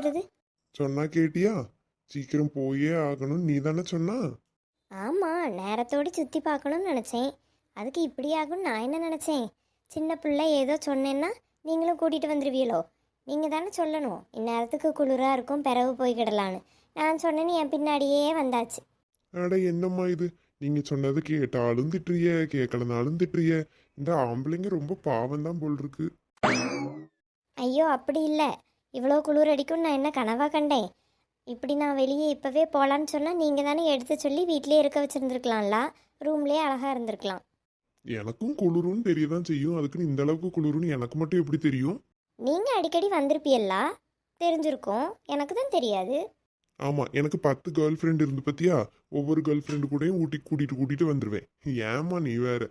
குளிருது சொன்னா கேட்டியா? சீக்கிரம் போயே ஆகணும் நீ தானே சொன்னா? ஆமாம் நேரத்தோடு சுற்றி பார்க்கணும்னு நினச்சேன். அதுக்கு இப்படி ஆகும்னு நான் என்ன நினச்சேன்? சின்ன பிள்ளை ஏதோ சொன்னேன்னா நீங்களும் கூட்டிகிட்டு வந்துடுவீங்களோ நீங்கள் தானே சொல்லணும். இந்நேரத்துக்கு குளிராக இருக்கும் பிறகு போய்க்கிடலான்னு நான் சொன்னேன்னு என் பின்னாடியே வந்தாச்சு. அட என்னம்மா இது? நீங்க சொன்னது கேட்டாலும் திட்டுறிய கேட்கலனாலும் திட்டுறிய. இந்த ஆம்பளைங்க ரொம்ப பாவம் தான் போல் இருக்கு. ஐயோ அப்படி இல்லை. இவ்வளோ குளிர் அடிக்கும் நான் என்ன கனவா கண்டேன்? இப்படி நான் வெளியே இப்போவே போகலான்னு சொன்னால் நீங்கள் தானே எடுத்து சொல்லி வீட்டிலேயே இருக்க வச்சுருந்துருக்கலாம்ல? ரூம்லேயே அழகாக இருந்திருக்கலாம். எனக்கும் குளிரும்னு தெரியதான் செய்யும். அதுக்குன்னு இந்த அளவுக்கு குளிரும்னு எனக்கு மட்டும் எப்படி தெரியும்? நீங்கள் அடிக்கடி வந்திருப்பியல்லா? தெரிஞ்சிருக்கும். எனக்கு தான் தெரியாது. ஆமா எனக்கு பத்து கேர்ள் ஃப்ரெண்ட் இருந்து பத்தியா? ஒவ்வொரு கேர்ள் ஃப்ரெண்டு கூடயும் ஊட்டி கூட்டிட்டு கூட்டிட்டு வந்துருவேன். ஏமா நீ வேற?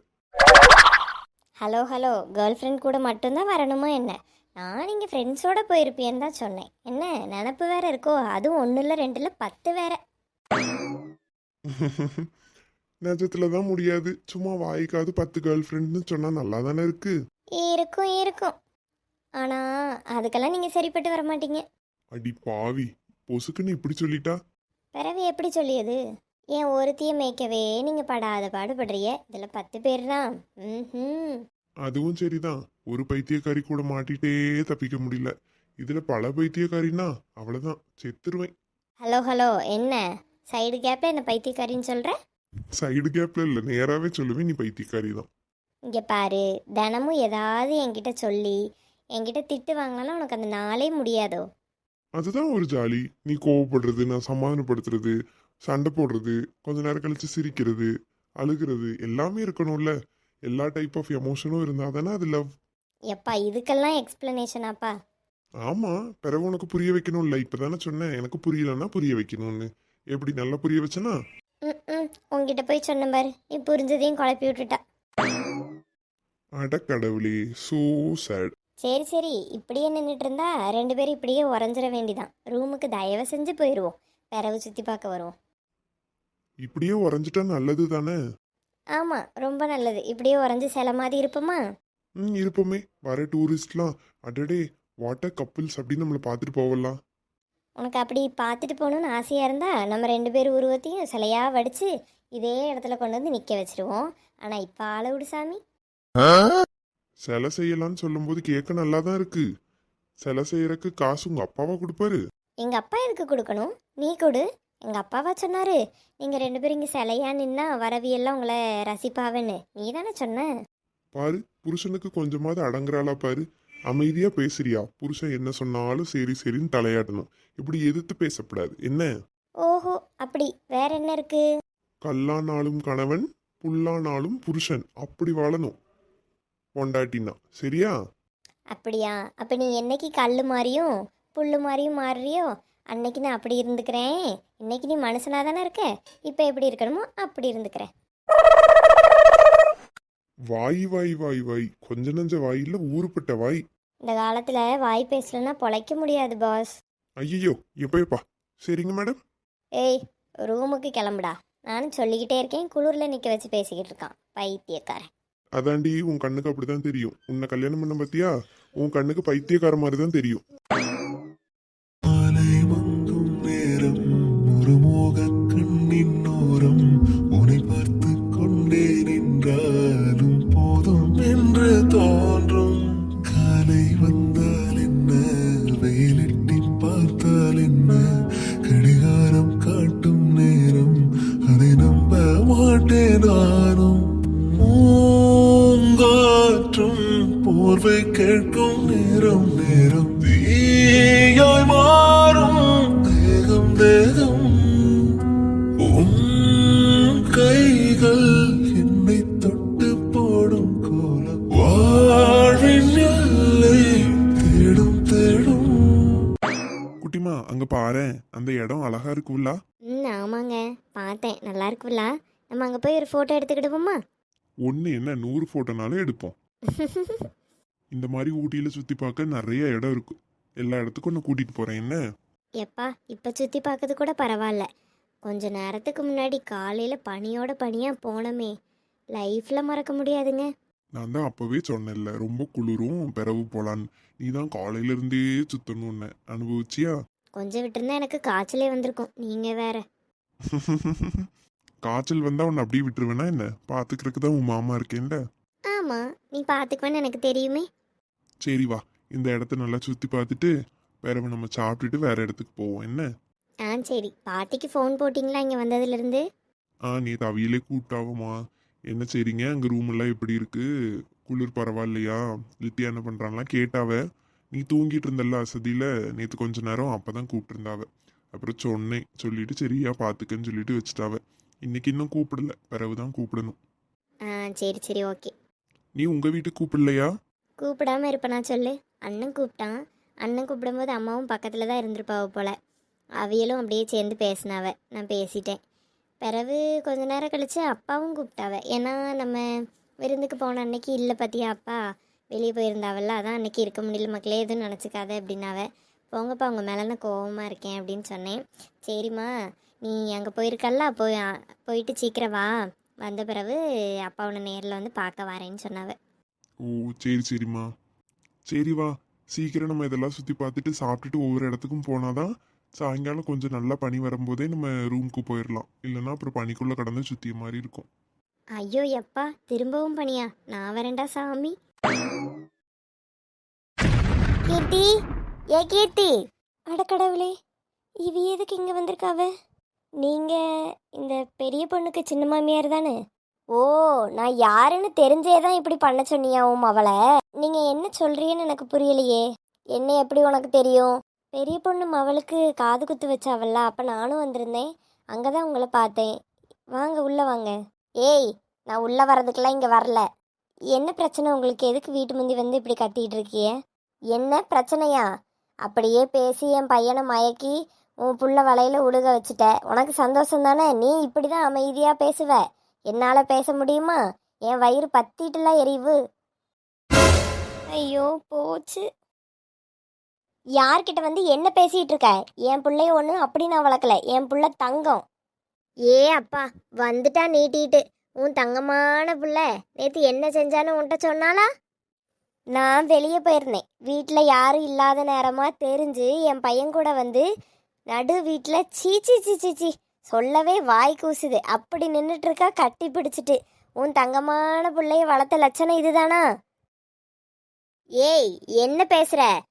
ஹலோ ஹலோ கேர்ள் ஃப்ரெண்ட் கூட மட்டும்தான் வரணுமா என்ன? நான் இங்கே ஃப்ரெண்ட்ஸோட போயிருப்பேன்னு தான் சொன்னேன். என்ன நினப்பு வேற இருக்கோ? அதுவும் ஒன்றும் இல்லை ரெண்டு இல்லை பத்து வேற. நிஜத்துல தான் முடியாது. சும்மா வாய்க்காது பத்து கேர்ள் ஃப்ரெண்ட்னு சொன்னா நல்லா தானே இருக்கு? இருக்கும் இருக்கும். ஆனால் அதுக்கெல்லாம் நீங்கள் சரிப்பட்டு வர மாட்டீங்க. அடி பாவி பொசுக்குன்னு இப்படி சொல்லிட்டா? பிறவு எப்படி சொல்லியது? ஏன் ஒருத்தியை மேய்க்கவே நீங்கள் படாத பாடுபடுறிய இதில் பத்து பேர் தான். ம் அதுவும் சரிதான். ஒரு பைத்தியக்காரி கூட மாட்டிட்டே தப்பிக்க முடியல. இதுல பல பைத்தியக்காரினா அவ்வளவுதான். செத்துருவேன். ஹலோ ஹலோ என்ன? சைடு கேப்பில் என்ன பைத்தியக்காரின்னு சொல்கிற சைடு கேப்ல இல்ல. நேராவே சொல்லுவேன் நீ பைத்தியக்காரி தான் இங்கே பாரு. தினமும் ஏதாவது என்கிட்ட சொல்லி என்கிட்ட திட்டு வாங்கினாலும் உனக்கு அந்த நாளே முடியாதோ? அதுதான் ஒரு ஜாலி. நீ கோவப்படுறது நான் சமாதானப்படுத்துறது சண்டை போடுறது கொஞ்ச நேரம் கழிச்சு சிரிக்கிறது அழுகிறது எல்லாமே இருக்கணும்ல. எல்லா டைப் ஆஃப் எமோஷனும் இருந்தா தானே அது லவ் எப்பா இதுக்கெல்லாம் எக்ஸ்பிளனேஷனாப்பா ஆமா பிறகு உனக்கு புரிய வைக்கணும்ல. இப்பதானே சொன்னேன் எனக்கு புரியலன்னா புரிய வைக்கணும்னு. எப்படி நல்லா புரிய வச்சனா? ம் ம் உங்ககிட்ட போய் சொன்ன பாரு. நீ புரிஞ்சதையும் குழப்பி விட்டுட்டா. அட கடவுளே சோ சேட் சரி சரி. இப்படியே நின்றுட்டு இருந்தா ரெண்டு பேரும் இப்படியே உறைஞ்சிட வேண்டிதான். ரூமுக்கு தயவு செஞ்சு போயிடுவோம் பிறவு சுற்றி பார்க்க வருவோம். இப்படியே உறைஞ்சிட்டா நல்லது தானே ஆமாம் ரொம்ப நல்லது. இப்படியே உறைஞ்சி சில மாதிரி இருப்போமா? ம் இருப்போமே. வர டூரிஸ்ட்லாம் அடடே வாட்டர் கப்பிள்ஸ் அப்படின்னு நம்மளை பார்த்துட்டு போகலாம். உனக்கு அப்படி பார்த்துட்டு போகணுன்னு ஆசையாக இருந்தா நம்ம ரெண்டு பேர் உருவத்தையும் சிலையாக வடித்து இதே இடத்துல கொண்டு வந்து நிற்க வச்சிருவோம். ஆனால் இப்போ ஆளை விடு சாமி. சிலை செய்யலாம்னு சொல்லும்போது கேட்க நல்லா தான் இருக்கு. சிலை செய்யறதுக்கு காசு உங்க அப்பாவா கொடுப்பாரு? எங்கள் அப்பா எதுக்கு கொடுக்கணும்? நீ கொடு. எங்கள் அப்பாவா சொன்னாரு நீங்கள் ரெண்டு பேரும் இங்கே சிலையா நின்னா வரவியெல்லாம் உங்களை ரசிப்பாவேன்னு. நீ தானே சொன்ன? பாரு புருஷனுக்கு கொஞ்சமாவது அடங்குறாளா பாரு. அமைதியா பேசுறியா? புருஷன் என்ன சொன்னாலும் சரி சரின்னு தலையாடணும் இப்படி எதிர்த்து பேசக்கூடாது என்ன? ஓஹோ அப்படி. வேற என்ன இருக்கு? கல்லானாலும் கணவன் புல்லானாலும் புருஷன். அப்படி வாழணும். பொண்டாட்டினா சரியா? அப்படியா? அப்போ நீ என்னைக்கு கல் மாதிரியும் புல்லு மாதிரியும் மாறுறியோ அன்னைக்கு நான் அப்படி இருந்துக்கிறேன். இன்னைக்கு நீ மனுஷனாக தானே இருக்க? இப்போ எப்படி இருக்கணுமோ அப்படி இருந்துக்கிறேன். வாய் வாய் வாய் வாய். கொஞ்ச நஞ்ச வாயில்ல ஊறுப்பட்ட வாய். இந்த காலத்தில் வாய் பேசலன்னா பொழைக்க முடியாது பாஸ் ஐயோ எப்பயப்பா சரிங்க மேடம் ஏய் ரூமுக்கு கிளம்புடா. நானும் சொல்லிக்கிட்டே இருக்கேன். குளிரில் நிற்க வச்சு பேசிக்கிட்டு இருக்கான். பைத்தியக்காரன். அதாண்டி உன் கண்ணுக்கு அப்படிதான் தெரியும். உன்னை கல்யாணம் பண்ண பத்தியா? உன் கண்ணுக்கு பைத்தியக்கார மாதிரி தான் தெரியும். பாரேன். அந்த இடம் அழகா இருக்குல்ல ம் ஆமாங்க. பார்த்தேன். நல்லா இருக்குல்ல நம்ம அங்கே போய் ஒரு ஃபோட்டோ எடுத்துக்கிடுவோமா ஒன்று என்ன நூறு ஃபோட்டோனாலும் எடுப்போம். இந்த மாதிரி ஊட்டியில் சுற்றி பார்க்க நிறைய இடம் இருக்கு. எல்லா இடத்துக்கும் நான் கூட்டிகிட்டு போகிறேன் என்ன? எப்பா இப்போ சுற்றி பார்க்கறது கூட பரவாயில்ல. கொஞ்ச நேரத்துக்கு முன்னாடி காலையில் பனியோட பனியாக போனோமே. லைஃப்பில் மறக்க முடியாதுங்க. நான் தான் அப்போவே சொன்னேன்ல ரொம்ப குளிரும் பிறவு போலான்னு. நீ தான் காலையிலேருந்தே சுற்றணும்னு அனுபவிச்சியா? கொஞ்சம் விட்டுருந்தா எனக்கு காய்ச்சலே வந்திருக்கும். நீங்கள் வேற. காய்ச்சல் வந்தால் உன்னை அப்படியே விட்டுருவேனா என்ன? பார்த்துக்கிறதுக்கு தான் உன் மாமா இருக்கேன்ல. ஆமாம் நீ பார்த்துக்குவேன்னு எனக்கு தெரியுமே. சரி வா இந்த இடத்த நல்லா சுற்றி பார்த்துட்டு பிறகு நம்ம சாப்பிட்டுட்டு வேற இடத்துக்கு போவோம். என்ன? ஆ சரி. பாட்டிக்கு ஃபோன் போட்டிங்களா இங்கே வந்ததுலேருந்து? ஆ நீ தவியிலே கூப்பிட்டாவமா என்ன சரிங்க அங்கே ரூம் எல்லாம் எப்படி இருக்கு? குளிர் பரவாயில்லையா? லித்தியா என்ன பண்ணுறான்லாம் கேட்டாவ. நீ தூங்கிட்டு இருந்தல்ல அசதியில்? நேற்று கொஞ்ச நேரம் அப்போ தான் கூப்பிட்டுருந்தாவ. அப்புறம் சொன்னேன். சொல்லிட்டு சரியா பார்த்துக்கன்னு சொல்லிட்டு வச்சுட்டாவ. இன்னைக்கு இன்னும் கூப்பிடல. பிறகு தான் கூப்பிடணும். ஆ சரி சரி ஓகே. நீ உங்கள் வீட்டுக்கு கூப்பிடலையா? கூப்பிடாம இருப்பேனா சொல்லு. அண்ணன் கூப்பிட்டான். அண்ணன் கூப்பிடும்போது அம்மாவும் பக்கத்தில் தான் இருந்திருப்பாவ போல. அவியலும் அப்படியே சேர்ந்து பேசினாவ. நான் பேசிட்டேன். பிறகு கொஞ்ச நேரம் கழிச்சு அப்பாவும் கூப்பிட்டாவ. ஏன்னா நம்ம விருந்துக்கு போன அன்னைக்கு இல்லை பார்த்தியா அப்பா? வெளியே போயிருந்தாவல்ல அதான் அன்னைக்கு இருக்க முடியல மக்களே எதுவும் நினச்சிக்காத அப்படின்னாவ. போங்கப்பா உங்கள் மேலே நான் கோவமாக இருக்கேன் அப்படின்னு சொன்னேன். சரிம்மா நீ அங்கே போயிருக்கல்ல போய் போயிட்டு சீக்கிரம் வா. வந்த பிறகு அப்பா உன்னை நேரில் வந்து பார்க்க வரேன்னு சொன்னாவ. ஓ சரி சரிம்மா. சரி வா. சீக்கிரம் நம்ம இதெல்லாம் சுற்றி பார்த்துட்டு சாப்பிட்டுட்டு ஒவ்வொரு இடத்துக்கும் போனாதான் சாயங்காலம் கொஞ்சம் நல்லா பனி வரும்போதே நம்ம ரூமுக்கு போயிடலாம் இல்லைன்னா அப்புறம் பனிக்குள்ளே கடந்து சுற்றிய மாதிரி இருக்கும். ஐயோ எப்பா திரும்பவும் பணியா நான் வரேன்டா சாமி. கீர்த்தி? ஏ கீர்த்தி? அடக்கடவுளே இவி எதுக்கு இங்கே வந்திருக்காவ? நீங்கள் இந்த பெரிய பொண்ணுக்கு சின்ன மாமியார் தானே? ஓ நான் யாருன்னு தெரிஞ்சே தான் இப்படி பண்ண சொன்னியாவும் அவளை நீங்கள் என்ன சொல்கிறீன்னு எனக்கு புரியலையே. என்ன எப்படி உனக்கு தெரியும்? பெரிய பொண்ணு மவளுக்கு காது குத்து வச்சாவல்ல அப்போ நானும் வந்திருந்தேன். அங்கே தான் உங்களை பார்த்தேன். வாங்க உள்ளே வாங்க. ஏய் நான் உள்ளே வர்றதுக்கெல்லாம் இங்கே வரல. என்ன பிரச்சனை உங்களுக்கு? எதுக்கு வீட்டு முந்தி வந்து இப்படி கத்திட்டு இருக்கிய? என்ன பிரச்சனையா? அப்படியே பேசி என் பையனை மயக்கி உன் புள்ள வலையில் உழுக வச்சுட்ட. உனக்கு சந்தோஷம் தானே? நீ இப்படி தான் அமைதியாக பேசுவ. என்னால் பேச முடியுமா? என் வயிறு பத்திட்டுல எரிவு. ஐயோ போச்சு. யார்கிட்ட வந்து என்ன பேசிகிட்டு இருக்க? என் பிள்ளைய ஒன்று அப்படி நான் வளர்க்கல. என் புள்ள தங்கம். ஏ அப்பா வந்துட்டா நீட்டிட்டு. உன் தங்கமான புள்ள நேற்று என்ன செஞ்சான்னு உன்கிட்ட சொன்னாளா? நான் வெளியே போயிருந்தேன். வீட்டில் யாரும் இல்லாத நேரமாக தெரிஞ்சு என் பையன் கூட வந்து நடு வீட்டில் சீச்சி சீச்சி சீ சொல்லவே வாய் கூசுது. அப்படி நின்றுட்டுருக்கா கட்டி பிடிச்சிட்டு. உன் தங்கமான பிள்ளைய வளர்த்த லட்சணம் இதுதானா? ஏய் என்ன பேசுகிற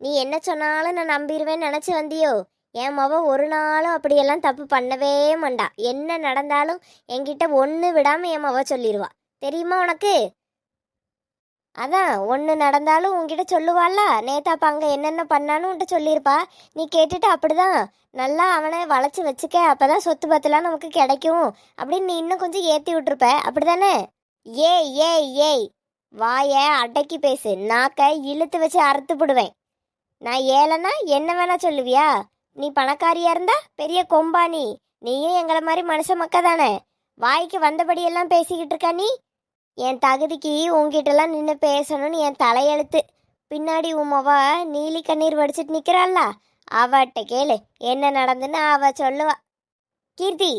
நீ என்ன சொன்னாலும் நான் நம்பிடுவேன்னு நினச்சி வந்தியோ? என் மவ ஒரு நாளும் அப்படியெல்லாம் தப்பு பண்ணவே மாட்டா. என்ன நடந்தாலும் என்கிட்ட ஒன்று விடாமல் என் மவ சொல்லிடுவா தெரியுமா உனக்கு? அதான் ஒன்று நடந்தாலும் உன்கிட்ட சொல்லுவாள்ல. நேத்தா அப்போ அங்கே என்னென்ன பண்ணான்னு உன்கிட்ட சொல்லியிருப்பா. நீ கேட்டுட்டு அப்படிதான் நல்லா அவனை வளைச்சி வச்சுக்க. அப்போ தான் சொத்து பத்துலாம் நமக்கு கிடைக்கும். அப்படின்னு நீ இன்னும் கொஞ்சம் ஏற்றி விட்டுருப்ப. அப்படிதானே? ஏ ஏ ஏய் வாய அடக்கி பேசு. நாக்க இழுத்து வச்சு அறுத்து போடுவேன் நான் ஏழைன்னா என்ன வேணா சொல்லுவியா? நீ பணக்காரியா இருந்தா பெரிய கொம்பா நீ. நீயும் எங்களை மாதிரி மனுஷ மக்க தானே. வாய்க்கு வந்தபடியெல்லாம் பேசிக்கிட்டு இருக்கா நீ? என் தகுதிக்கு உங்ககிட்டலாம் நின்று பேசணும்னு என் தலையெழுத்து. பின்னாடி உமவ நீலி கண்ணீர் வடிச்சிட்டு நிற்கிறாள்ல அவட்ட கேளு என்ன நடந்துன்னு அவ சொல்லுவா. கீர்த்தி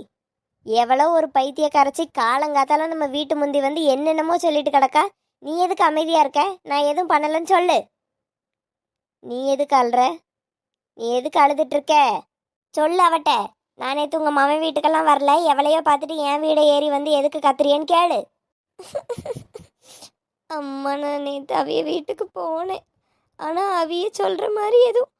எவ்வளோ ஒரு பைத்திய கரைச்சி காலங்காத்தால நம்ம வீட்டு முந்தி வந்து என்னென்னமோ சொல்லிட்டு கிடக்கா? நீ எதுக்கு அமைதியாக இருக்க? நான் எதுவும் பண்ணலன்னு சொல்லு. நீ எதுக்கு அல்ற நீ எதுக்கு அழுதுட்டு இருக்க சொல்லு அவட்ட. நான் நேற்று உங்கள் மாமன் வீட்டுக்கெல்லாம் வரல. எவளையோ பார்த்துட்டு என் வீடை ஏறி வந்து எதுக்கு கத்துறியேன்னு கேளு. அம்மா நான் நேற்று அவிய வீட்டுக்கு போனேன். ஆனால் அவிய சொல்கிற மாதிரி எதுவும்.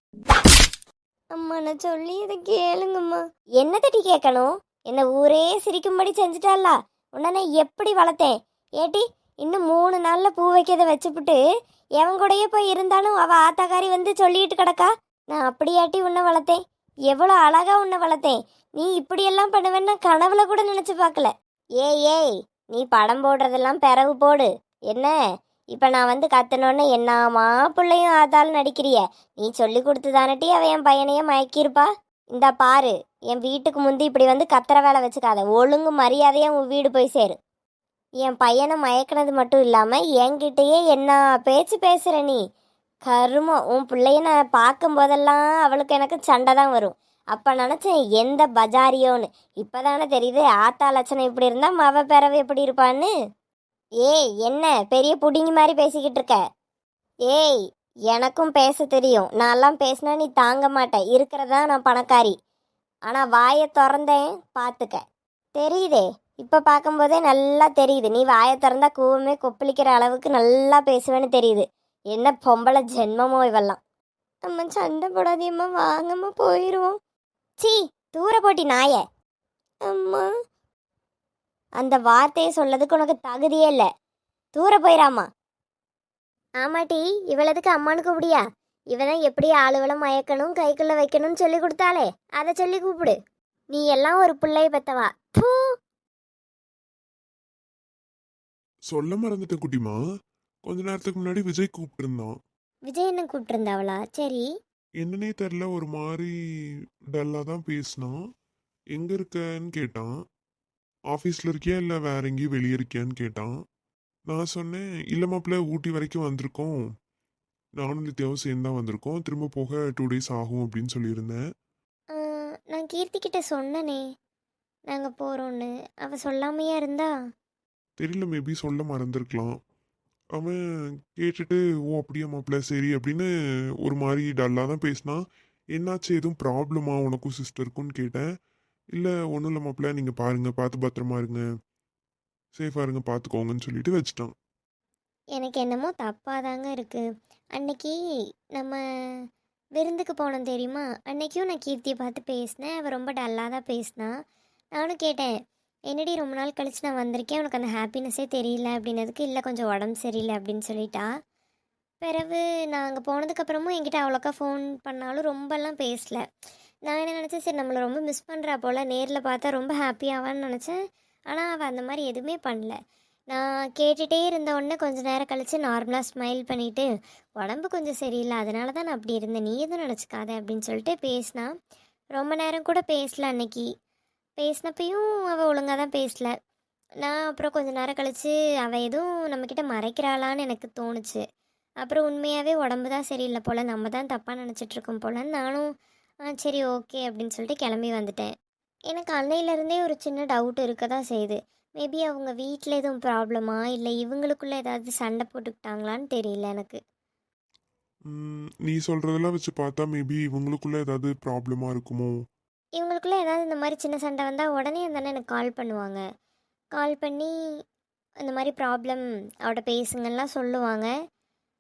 அம்மா நான் சொல்லி இதை கேளுங்கம்மா. என்ன தட்டி கேட்கணும்? என்ன ஊரே சிரிக்கும்படி செஞ்சுட்டாளா? உன்னை நான் எப்படி வளர்த்தேன்? ஏட்டி இன்னும் மூணு நாளில் பூ வைக்கிறத வச்சுப்புட்டு எவன் கூடயே போய் இருந்தாலும் அவள் ஆத்தாக்காரி வந்து சொல்லிட்டு கிடக்கா? நான் அப்படியாட்டி உன்னை வளர்த்தேன். எவ்வளோ அழகா உன்னை வளர்த்தேன். நீ இப்படியெல்லாம் பண்ணுவேன்னு கனவுல கூட நினச்சி பார்க்கல. ஏய் ஏய் நீ படம் போடுறதெல்லாம் பிறவு போடு. என்ன? இப்போ நான் வந்து கத்தனோன்னு என்னாமா பிள்ளையும் ஆதாலும் நடிக்கிறிய? நீ சொல்லி கொடுத்து தானட்டி அவன் என் பையனையே மயக்கியிருப்பா? இந்த பாரு என் வீட்டுக்கு முந்தி இப்படி வந்து கத்துற வேலை வச்சுக்காத. ஒழுங்கு மரியாதையாக உன் வீடு போய் சேரு. என் பையனை மயக்கினது மட்டும் இல்லாமல் என்கிட்டயே என்ன பேச்சு பேசுகிற நீ? கருமம் உன் பிள்ளைய நான் பார்க்கும் போதெல்லாம் அவளுக்கு எனக்கு சண்டை தான் வரும். அப்போ நினச்சேன் எந்த பஜாரியோன்னு. இப்போ தானே தெரியுது ஆத்தா லட்சணம் இப்படி இருந்தால் மவ பிறவு எப்படி இருப்பான்னு. ஏய் என்ன பெரிய புடிங்கி மாதிரி பேசிக்கிட்டு இருக்க. ஏய் எனக்கும் பேச தெரியும். நான்லாம் பேசினா நீ தாங்க மாட்டேன் இருக்கிறதா நான் பணக்காரி. ஆனால் வாயை திறந்தேன் பார்த்துக்க. தெரியுதே இப்போ பார்க்கும்போதே நல்லா தெரியுது. நீ வாயை திறந்தா கூவமே கொப்பளிக்கிற அளவுக்கு நல்லா பேசுவேன்னு தெரியுது. என்ன பொம்பளை ஜென்மமோ இவெல்லாம். அம்மா சண்டை போடாதியம்மா வாங்கம்மா போயிடுவோம் சீ தூர போட்டி நாய. அம்மா. அந்த வார்த்தையை சொல்லதுக்கு உனக்கு தகுதியே இல்லை. தூர போயிடாமா ஆமாட்டி இவளதுக்கு அம்மானு கூப்பிடியா? இவனை எப்படி ஆளுவளம் மயக்கணும் கைக்குள்ள வைக்கணும்னு சொல்லி கொடுத்தாளே. அதை சொல்லி கூப்பிடு. நீ எல்லாம் ஒரு பிள்ளைய பெத்தவா. பூ சொல்ல மறந்துட்டேன் குட்டிமா? கொஞ்ச நேரத்துக்கு முன்னாடி விஜய் கூப்பிட்டு இருந்தான் விஜய் என்ன கூப்பிட்டுருந்தாவளா? சரி. என்னன்னே தெரில ஒரு மாதிரி டல்லாக தான் பேசினான். எங்கே இருக்கன்னு கேட்டான். ஆஃபீஸில் இருக்கியா இல்லை வேற எங்கேயும் வெளியே இருக்கியான்னு கேட்டான். நான் சொன்னேன் இல்லை மாப்பிள்ள ஊட்டி வரைக்கும் வந்திருக்கோம். நானும் நித்யாவும் சேர்ந்து தான் வந்திருக்கோம். திரும்ப போக டூ டேஸ் ஆகும் அப்படின்னு சொல்லியிருந்தேன். நான் கீர்த்தி கிட்ட சொன்னனே நாங்கள் போகிறோன்னு அவள் சொல்லாமையா இருந்தா? தெரியல மேபி சொல்ல மறந்துருக்கலாம். அவன் கேட்டுட்டு ஓ அப்படியா மாப்பிள்ள சரி அப்படின்னு ஒரு மாதிரி டல்லாக தான் பேசினான். என்னாச்சு? எதுவும் ப்ராப்ளமா உனக்கும் சிஸ்டருக்குன்னு கேட்டேன். இல்லை ஒன்றும் இல்லை மாப்பிள்ள நீங்கள் பாருங்கள் பார்த்து பத்திரமா இருங்க. சேஃபாக இருங்க பார்த்துக்கோங்கன்னு சொல்லிட்டு வச்சுட்டான். எனக்கு என்னமோ தப்பாக தாங்க இருக்குது அன்னைக்கு நம்ம விருந்துக்கு போனோம் தெரியுமா? அன்னைக்கும் நான் கீர்த்தியை பார்த்து பேசினேன். அவள் ரொம்ப டல்லாக தான் பேசினா நானும் கேட்டேன் என்னடி ரொம்ப நாள் கழிச்சு நான் வந்திருக்கேன் உனக்கு அந்த ஹாப்பினஸ்ஸே தெரியல அப்படின்னதுக்கு இல்லை கொஞ்சம் உடம்பு சரியில்லை அப்படின்னு சொல்லிட்டா. பிறகு நான் அங்கே போனதுக்கப்புறமும் என்கிட்ட அவ்வளோக்கா ஃபோன் பண்ணாலும் ரொம்பலாம் பேசல. நான் என்ன நினச்சேன் சரி நம்மளை ரொம்ப மிஸ் பண்ணுறா போல் நேரில் பார்த்தா ரொம்ப ஹாப்பியாவான்னு நினச்சேன். ஆனால் அவள் அந்த மாதிரி எதுவுமே பண்ணல. நான் கேட்டுகிட்டே இருந்த உடனே கொஞ்சம் நேரம் கழித்து நார்மலாக ஸ்மைல் பண்ணிவிட்டு உடம்பு கொஞ்சம் சரியில்லை அதனால தான் நான் அப்படி இருந்தேன். நீ எதுவும் நினச்சிக்காத அப்படின்னு சொல்லிட்டு பேசினா ரொம்ப நேரம் கூட பேசல அன்னைக்கு. பேசினப்பையும் அவள் ஒழுங்காக தான் பேசல. நான் அப்புறம் கொஞ்ச நேரம் கழித்து அவள் எதுவும் நம்மக்கிட்ட மறைக்கிறாளான்னு எனக்கு தோணுச்சு. அப்புறம் உண்மையாகவே உடம்பு தான் சரியில்லை போல் நம்ம தான் தப்பாக நினச்சிட்ருக்கோம் போல் நானும் ஆ சரி ஓகே அப்படின்னு சொல்லிட்டு கிளம்பி வந்துட்டேன். எனக்கு அன்னையிலேருந்தே ஒரு சின்ன டவுட் இருக்க தான் செய்யுது. மேபி அவங்க வீட்டில் எதுவும் ப்ராப்ளமா இல்லை இவங்களுக்குள்ளே ஏதாவது சண்டை போட்டுக்கிட்டாங்களான்னு தெரியல எனக்கு. நீ சொல்கிறதெல்லாம் வச்சு பார்த்தா மேபி இவங்களுக்குள்ள ஏதாவது ப்ராப்ளமாக இருக்குமோ? இவங்களுக்குள்ளே ஏதாவது இந்த மாதிரி சின்ன சண்டை வந்தால் உடனே அந்த அண்ணன் எனக்கு கால் பண்ணுவாங்க. கால் பண்ணி இந்த மாதிரி ப்ராப்ளம் அவட்ட பேசுங்கலாம் சொல்லுவாங்க.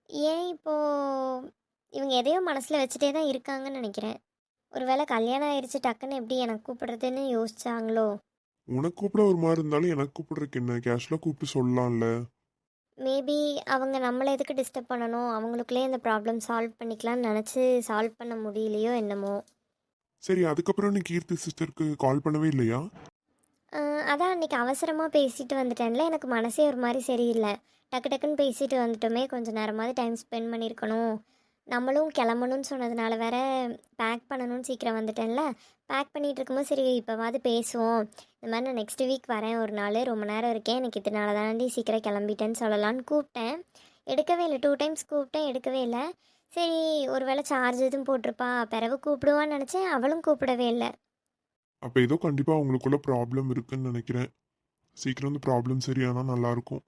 ஏன் இப்போது இவங்க எதையோ மனசில் வச்சுட்டே தான் இருக்காங்கன்னு நினைக்கிறேன். ஒருவேளை கல்யாணம் ஆயிடுச்சு டக்குன்னு எப்படி எனக்கு கூப்பிடுறதுன்னு யோசிச்சாங்களோ? உனக்கு கூப்பிட ஒரு மாதிரி இருந்தாலும் எனக்கு கூப்பிடுறதுக்கு என்ன? கேஷுவலாக கூப்பிட்டு சொல்லலாம்ல. மேபி அவங்க நம்மளை எதுக்கு டிஸ்டர்ப் பண்ணணும்? அவங்களுக்குள்ளே இந்த ப்ராப்ளம் சால்வ் பண்ணிக்கலாம்னு நினச்சி சால்வ் பண்ண முடியலையோ என்னமோ. சரி அதுக்கப்புறம் நீ கீர்த்தி சிஸ்டருக்கு கால் பண்ணவே இல்லையா? அதான் அன்றைக்கி அவசரமாக பேசிட்டு வந்துட்டேன்ல எனக்கு மனசே ஒரு மாதிரி சரியில்லை. டக்கு டக்குன்னு பேசிட்டு வந்துட்டோமே கொஞ்சம் நேரமாவது டைம் ஸ்பெண்ட் பண்ணியிருக்கணும் நம்மளும் கிளம்பணும்னு சொன்னதுனால வேற பேக் பண்ணணும்னு சீக்கிரம் வந்துட்டேன்ல. பேக் பண்ணிகிட்டு இருக்கும்போது சரி இப்போவாது பேசுவோம். இந்த மாதிரி நான் நெக்ஸ்ட் வீக் வரேன் ஒரு நாள் ரொம்ப நேரம் இருக்கேன் எனக்கு இதனால தாண்டி சீக்கிரம் கிளம்பிட்டேன்னு சொல்லலான்னு கூப்பிட்டேன். எடுக்கவே இல்லை டூ டைம்ஸ் கூப்பிட்டேன் எடுக்கவே இல்லை. சரி ஒருவேளை சார்ஜ் எதுவும் போட்டிருப்பா பிறகு கூப்பிடுவான்னு நினச்சேன் அவளும் கூப்பிடவே இல்லை. அப்போ ஏதோ கண்டிப்பாக அவங்களுக்குள்ள ப்ராப்ளம் இருக்குன்னு நினைக்கிறேன். சீக்கிரம் வந்து ப்ராப்ளம் சரியானா நல்லாயிருக்கும்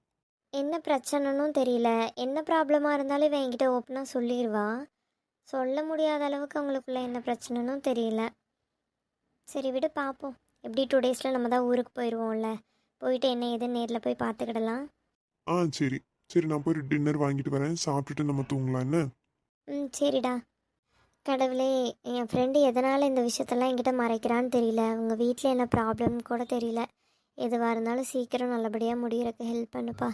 என்ன பிரச்சனைன்னு தெரியல. என்ன ப்ராப்ளமாக இருந்தாலும் இவன் என்கிட்ட ஓப்பனாக சொல்லிடுவா சொல்ல முடியாத அளவுக்கு அவங்களுக்குள்ள என்ன பிரச்சனைன்னு தெரியல. சரி விடு பார்ப்போம் எப்படி டூ டேஸில் நம்ம தான் ஊருக்கு போயிடுவோம்ல போயிட்டு என்ன ஏதுன்னு நேரில் போய் பார்த்துக்கிடலாம். ஆ சரி. சரி நான் போய் டின்னர் வாங்கிட்டு வரேன். சாப்பிட்டுட்டு நம்ம தூங்கலாம் என்ன? ம் சரிடா. கடவுளே என் ஃப்ரெண்டு எதனால் இந்த விஷயத்தெல்லாம் என்கிட்ட மறைக்கிறான்னு தெரியல. உங்கள் வீட்டில் என்ன ப்ராப்ளம் கூட தெரியல. எதுவாக இருந்தாலும் சீக்கிரம் நல்லபடியாக முடியறதுக்கு ஹெல்ப் பண்ணுப்பா.